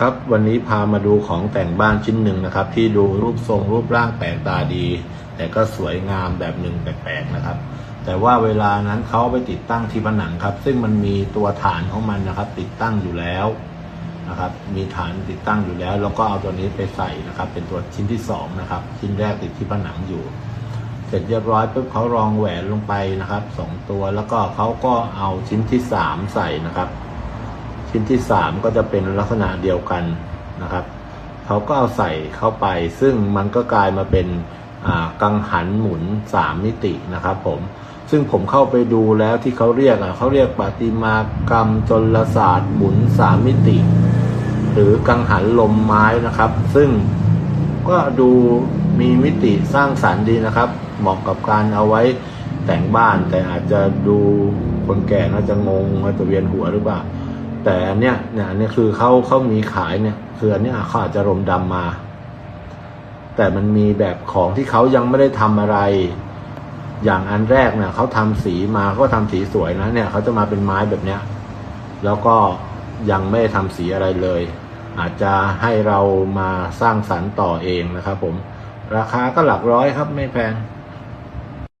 ครับวันนี้พามาดูของแต่งบ้านชิ้นหนึ่งนะครับ ที่ดูรูปทรงรูปร่างแปลกตาดี แต่ก็สวยงามแบบหนึ่งแปลกๆนะครับ แต่ว่าเวลานั้นเขาไปติดตั้งที่ผนังครับ ซึ่งมันมีตัวฐานของมันนะครับ ติดตั้งอยู่แล้วนะครับ มีฐานติดตั้งอยู่แล้ว แล้วก็เอาตัวนี้ไปใส่นะครับ เป็นตัวชิ้นที่สองนะครับชิ้นแรกติดที่ผนังอยู่ เสร็จเรียบร้อยปุ๊บเขารองแหวนลงไปนะครับสองตัวแล้วก็เขาก็เอาชิ้นที่สามใส่นะครับ ชิ้นที่สามก็จะเป็นลักษณะเดียวกันนะครับเขาก็เอาใส่เข้าไป ซึ่งมันก็กลายมาเป็นกังหันหมุนสามมิตินะครับผมซึ่งผมเข้าไปดูแล้วที่เขาเรียกอะเขาเรียกประติมากรรมจลศาสตร์หมุนสามมิติ หรือกังหันลมไม้นะครับ ซึ่งก็ดูมีมิติสร้างสรรค์ดีนะครับ เหมาะกับการเอาไว้แต่งบ้านแต่อาจจะดูคนแก่น่าจะงงอาจจะเวียนหัวหรือเปล่า แต่อันเนี้ยเนี่ยอันเนี้ยคือเขาเขามีขายเนี่ยคืออันเนี้ยเขาอาจจะรมดำมา แต่มันมีแบบของที่เขายังไม่ได้ทำอะไร อย่างอันแรกเนี่ยเขาทำสีมาเขาทำสีสวยนะเนี่ยเขาจะมาเป็นไม้แบบเนี้ย แล้วก็ยังไม่ได้ทำสีอะไรเลย อาจจะให้เรามาสร้างสรรค์ต่อเองนะครับผม ราคาก็หลักร้อยครับไม่แพง